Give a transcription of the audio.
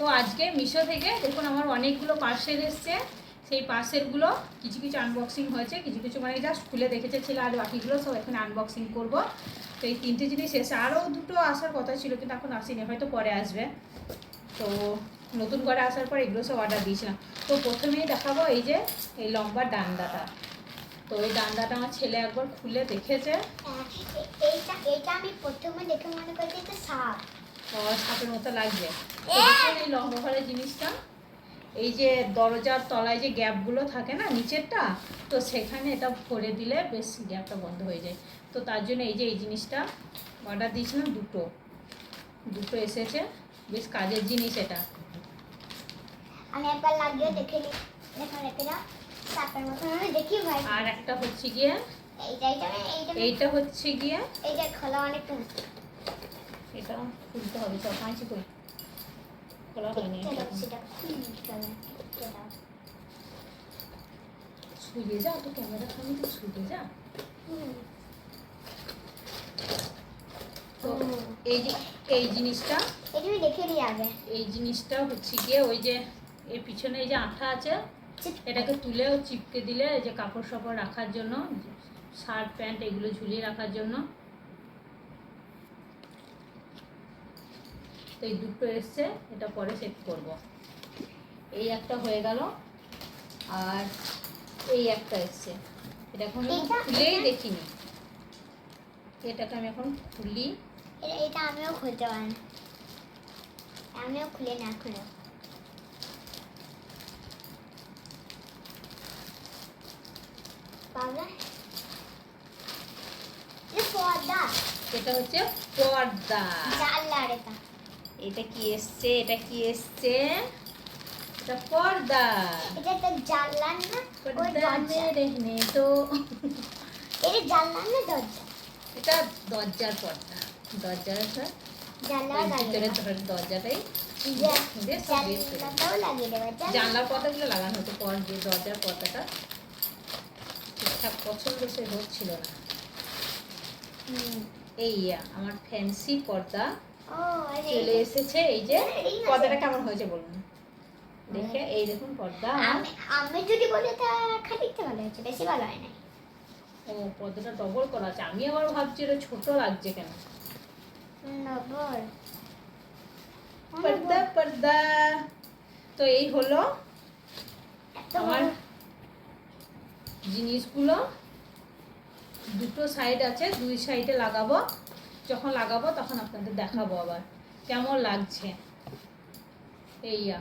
তো আজকে মিশো থেকে দেখুন আমার অনেকগুলো পার্সেল এসছে। সেই পার্সেলগুলো কিছু কিছু আনবক্সিং হয়েছে কিছু কিছু মানে জাস্ট খুলে দেখেছে ছিল আর বাকিগুলো সব এখানে আনবক্সিং করব। তো এই তিনটে জিনিস এসে আরও দুটো আসার কথা ছিল কিন্তু এখন আসেনি হয়তো পরে আসবে। তো নতুন করে আসার পর এগুলো সব অর্ডার দিয়েছিলাম। তো প্রথমেই দেখাবো এই যে এই লম্বা ডান্ডাটা। তো এই ডান্ডাটা আমার ছেলে একবার খুলে দেখেছে। হ্যাঁ, এইটা এইটা আমি প্রথমে দেখে মনে করি সাপ। আর সাপের মতো লাগবে। এই লম্বা জিনিসটা। এই যে দরজার তলায় যে গ্যাপগুলো থাকে না নিচেরটা তো সেখানে এটা ভরে দিলে বেশ গ্যাপটা বন্ধ হয়ে যায়। তো তার জন্য এই যে এই জিনিসটা অর্ডার দিয়েছিলাম দুটো। দুটো এসেছে বেশ কাজের জিনিস এটা। আমি একবার লাগিয়ে দেখে নি রেখে দাও সাপের মতো আমি দেখি ভাই। আর একটা হচ্ছে গিয়ে এইটা হচ্ছে গিয়ে এইটা খোলা অনেক এটা খুলতে হবে সব কাঁচি কই খোলা হয়নি শুয়ে যা তো ক্যামেরার সামনে তো শুয়ে যা তো এই যে এই জিনিসটা দেখে আগে এই জিনিসটা হচ্ছে গিয়ে ওই যে এর পিছনে এই যে আঠা আছে এটাকে তুলে চিপকে দিলে যে কাপড় সাপড় রাখার জন্য শার্ট প্যান্ট এগুলো ঝুলিয়ে রাখার জন্য তো এই দুটো এসছে এটা পরে সেট করব। এই একটা হয়ে গেল আর এই একটা এসছে। এটা এখন খুলেই দেখিনি। এটাকে আমি এখন খুলি। এটা আমিও খুলতে পারি আমিও খুলে না খুলে। এটা পর্দা। এটা হচ্ছে পর্দা। জানলা এটা। এটা কি এসছে? এটা কি এসছে? এটা পর্দা। এটা জানলা না? ওই পর্দা তো। এটা জানলা না দরজা? এটা দরজার পর্দা। দরজার একটা জানলার পর্দাগুলো লাগানো হতো পর যে দরজার পর্দাটা। ঠিকঠাক পছন্দ সে হচ্ছিল না। এই আমার ফ্যান্সি পর্দা। চলে এসেছে এই যে আছে। পর্দাটা কেমন হয়েছে বলুন? দেখে এই দেখুন পর্দা। আমি যদি বলি তা খানিকটা ভালো হয়েছে বেশি ভালো হয় নাই ও পর্দাটা ডবল করা আছে। আমি আবার ভাবছি এটা ছোট লাগছে কেন? নবল। পর্দা পর্দা। তো এই হলো আমার জিনিসগুলো। দুটো সাইড আছে দুই সাইডে লাগাবো। যখন লাগাবো তখন আপনাদের দেখাবো আবার। কেমন লাগছে? এইয়া।